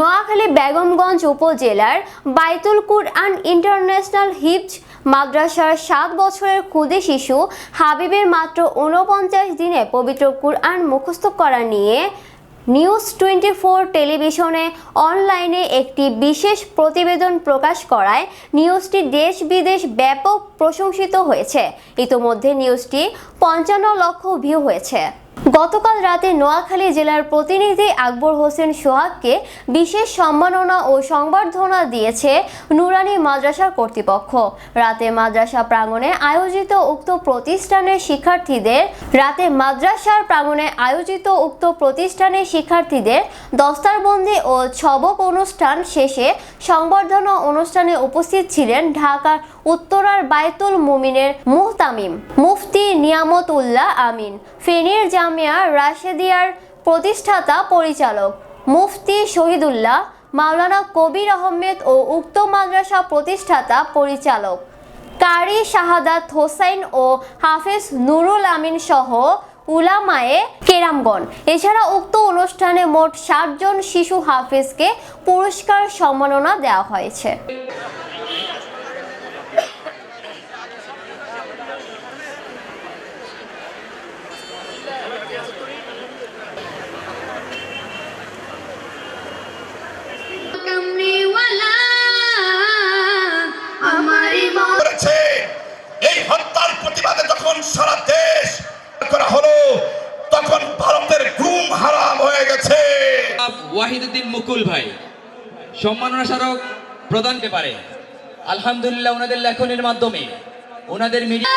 নোয়াখালী বেগমগঞ্জ উপজেলার বাইতুল কুরআন ইন্টারন্যাশনাল হিপজ মাদ্রাসার সাত বছরের ক্ষুদে শিশু হাবিবের মাত্র ঊনপঞ্চাশ দিনে পবিত্র কুরআন মুখস্থ করা নিয়ে নিউজ টোয়েন্টি ফোর টেলিভিশনে অনলাইনে একটি বিশেষ প্রতিবেদন প্রকাশ করায় নিউজটি দেশ বিদেশ ব্যাপক প্রশংসিত হয়েছে। ইতোমধ্যে নিউজটি পঞ্চান্ন লক্ষ ভিউ হয়েছে। গতকাল রাতে নোয়াখালী জেলার প্রতিনিধি আকবর হোসেন সোহাগকে বিশেষ সম্মাননা ও সংবর্ধনা দিয়েছে নুরানি মাদ্রাসা কর্তৃপক্ষ। রাতে মাদ্রাসা প্রাঙ্গণে আয়োজিত উক্ত প্রতিষ্ঠানের শিক্ষার্থীদের, রাতে মাদ্রাসার প্রাঙ্গণে আয়োজিত উক্ত প্রতিষ্ঠানের শিক্ষার্থীদের দস্তারবন্দি ও ছবক অনুষ্ঠান শেষে সংবর্ধনা অনুষ্ঠানে উপস্থিত ছিলেন ঢাকার উত্তরার বায়তুল মুমিনের মুহতামিম মুফতি নিয়ামত উল্লাহ আমিন। ফেনীর জামিয়া রাশেদিয়ার প্রতিষ্ঠাতা পরিচালক মুফতি শহীদুল্লাহ, মাওলানা কবির আহমেদ ও উক্ত মাদ্রাসা প্রতিষ্ঠাতা পরিচালক কারি শাহাদাত হোসাইন ও হাফেজ নুরুল আমিন সহ উলামায়ে কেরামগণ। এছাড়া উক্ত অনুষ্ঠানে মোট ষাটজন শিশু হাফেজকে পুরস্কার সম্মাননা দেওয়া হয়েছে। এই হত্যার প্রতিবাদে যখন সারা দেশ করা হলো তখন ভারতের ঘুম হারাম হয়ে গেছে। ওয়াহিদুদ্দিন মুকুল ভাই সম্মাননা স্মারক প্রদানকে পারে? আলহামদুলিল্লাহ ওনাদের লেখনের মাধ্যমে ওনাদের মিডিয়া